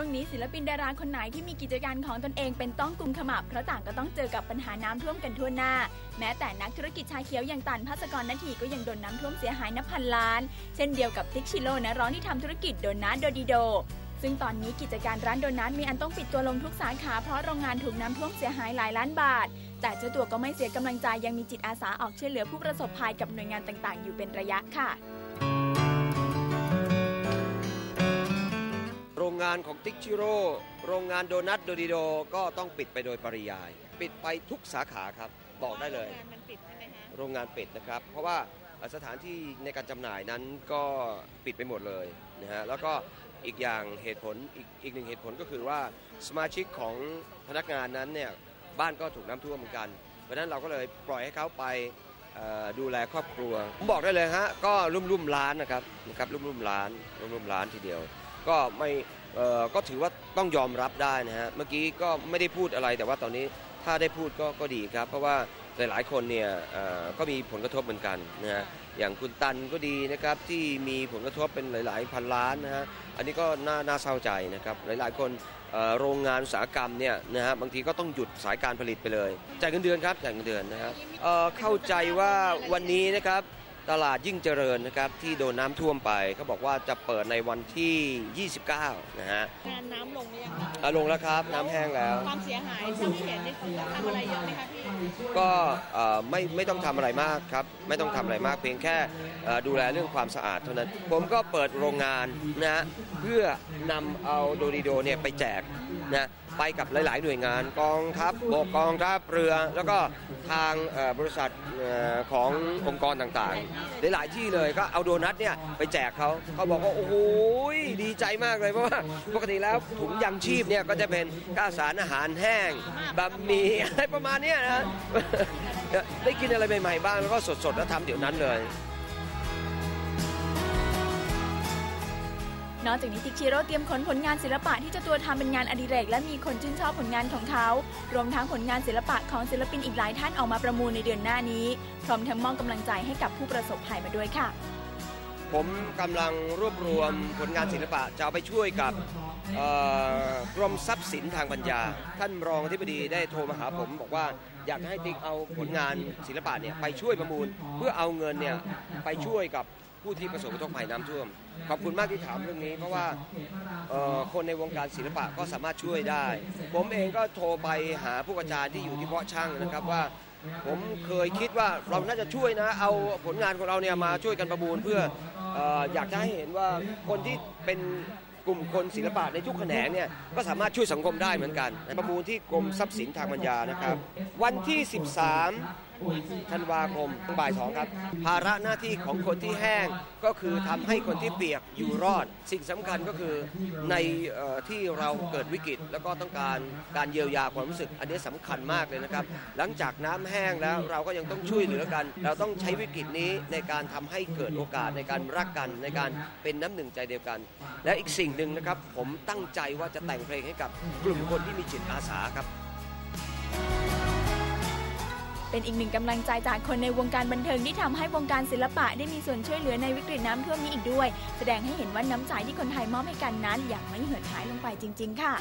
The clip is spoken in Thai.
ช่วงนี้ศิลปินดาราคนไหนที่มีกิจการของตนเองเป็นต้องกุมขมับเพราะต่างก็ต้องเจอกับปัญหาน้ำท่วมกันทั่วหน้า แม้แต่นักธุรกิจชาเขียวอย่างตันพัสกรนาทีก็ยังโดนน้ำท่วมเสียหายนับพันล้าน เช่นเดียวกับติ๊กชิโร่นะร้องที่ทำธุรกิจโดนัทโดดิโด ซึ่งตอนนี้กิจการร้านโดนัทมีอันต้องปิดตัวลงทุกสาขาเพราะโรงงานถูกน้ำท่วมเสียหายหลายล้านบาท แต่เจ้าตัวก็ไม่เสียกำลังใจยังมีจิตอาสาออกช่วยเหลือผู้ประสบภัยกับหน่วยงานต่างๆ อยู่เป็นระยะค่ะานของติ๊กชิโร่โรงงานโดนัทโดดิโดก็ต้องปิดไปโดยปริยาย ปิดไปทุกสาขาครับบอกได้เลยมันปิดใช่ไหมคะโรงงานปิดนะครับ เพราะว่าสถานที่ในการจำหน่ายนั้นก็ปิดไปหมดเลยนะฮะแล้วก็อีกอย่างเหตุผลอีกอีกหนึ่งเหตุผลก็คือว่าสมาชิกของพนักงานนั้นเนี่ยบ้านก็ถูกน้ำท่วมเหมือนกันเพราะฉะนั้นเราก็เลยปล่อยให้เขาไปเอ่อดูแลครอบครัวผมบอกได้เลยฮะก็รุ่มรุ่มๆล้านนะครับนะครับรุ่มรุ่มๆล้านรุ่มรุ่มๆล้านทีเดียว ก็ไม่เอ่อ ก็ถือว่าต้องยอมรับได้นะฮะเมื่อกี้ก็ไม่ได้พูดอะไรแต่ว่าตอนนี้ถ้าได้พูดก็ก็ดีครับ เพราะว่าหลายๆคนเนี่ยก็มีผลกระทบเหมือนกันนะฮะอย่างคุณตันก็ดีนะครับที่มีผลกระทบเป็นหลายๆ พันล้านนะฮะอันนี้ก็น่าน่าเศร้าใจนะครับหลายๆ คนโรงงานอุตสาหกรรมเนี่ยนะฮะบางทีก็ต้องหยุดสายการผลิตไปเลยจ่ายเงินเดือนครับจ่ายเงินเดือนนะครับเข้าใจว่าวันนี้นะครับ ตลาดยิ่งเจริญนะครับที่โดนน้ำท่วมไปเขาบอกว่าจะเปิดในวันที่ 29 นะฮะงานน้ำลงหรือยังคะอะลงแล้วครับน้ำแห้งแล้ว ความเสียหายที่เห็นนี่ต้องทำอะไรเยอะไหมคะพี่ก็เอ่อไม่ไม่ต้องทำอะไรมากครับ ไม่ต้องทำอะไรมากเพียงแค่เอ่อดูแลเรื่องความสะอาดเท่านั้น ผมก็เปิดโรงงานนะฮะเพื่อนำเอาโดริโดเนี่ยไปแจกนะไปกับหลาย ๆ หน่วยงานกองทัพบกกองทัพเรือ แล้วก็ทางเอ่อบริษัทเอ่อขององค์กรต่างๆหลายๆที่เลยก็เอาโดนัทเนี่ยไปแจกเขาเขาบอกว่าโอ้โหดีใจมากเลยเพราะว่าปกติแล้วถุงยังชีพเนี่ยก็จะเป็นข้าวสารอาหารแห้งบะหมี่อะไรประมาณนี้นะได้กินอะไรใหม่ๆบ้างแล้วก็สดๆแล้วทำเดี๋ยวนั้นเลย นอกจากนี้ติ๊กชิโร่เตรียมขนผลงานศิลปะที่เจ้าตัวทำเป็นงานอดิเรก และมีคนชื่นชอบผลงานของเขา รวมทั้งผลงานศิลปะของศิลปินอีกหลายท่านออกมาประมูลในเดือนหน้านี้ พร้อมทั้งมอบกำลังใจให้กับผู้ประสบภัยมาด้วยค่ะ ผมกำลังรวบรวมผลงานศิลปะจะเอาไปช่วยกับกรมทรัพย์สินทางปัญญา ท่านรองอธิบดีได้โทรมาหาผมบอกว่าอยากให้ติ๊กเอาผลงานศิลปะเนี่ยไปช่วยประมูล เพื่อเอาเงินเนี่ยไปช่วยกับ ผู้ที่ประสบอุทกภัยน้ำท่วม ขอบคุณมากที่ถามเรื่องนี้ เพราะว่าคนในวงการศิลปะก็สามารถช่วยได้ ผมเองก็โทรไปหาผู้อาจารย์ที่อยู่ที่เพาะช่างนะครับว่าผมเคยคิดว่าเราน่าจะช่วยนะ เอาผลงานของเราเนี่ยมาช่วยกันประมูลเพื่ออออยากจะให้เห็นว่าคนที่เป็นกลุ่มคนศิลปะในทุกแขนงเนี่ยก็สามารถช่วยสังคมได้เหมือนกันประมูลที่กรมทรัพย์สินทางปัญญานะครับ วันที่ 13 ธันวาคมบ่ายสองครับ ภาระหน้าที่ของคนที่แห้งก็คือทำให้คนที่เปียกอยู่รอด สิ่งสำคัญก็คือในออที่เราเกิดวิกฤต แล้วก็ต้องการการเยียวยาความรู้สึก อันนี้สำคัญมากเลยนะครับ หลังจากน้ำแห้งแล้วเราก็ยังต้องช่วยเหลือกัน เราต้องใช้วิกฤตนี้ในการทำให้เกิดโอกาสในการรักกันในการเป็นน้ำหนึ่งใจเดียวกัน และอีกสิ่งหนึ่งนะครับผมตั้งใจว่าจะแต่งเพลงให้กับกลุ่มคนที่มีจิตอาสาครับ เป็นอีกหนึ่งกำลังใจจากคนในวงการบันเทิงที่ทำให้วงการศิลปะได้มีส่วนช่วยเหลือในวิกฤตน้ำท่วมนี้อีกด้วย แสดงให้เห็นว่าน้ำใจที่คนไทยมอบให้กันนั้นยังไม่เหือดหายลงไปจริง ๆ ค่ะ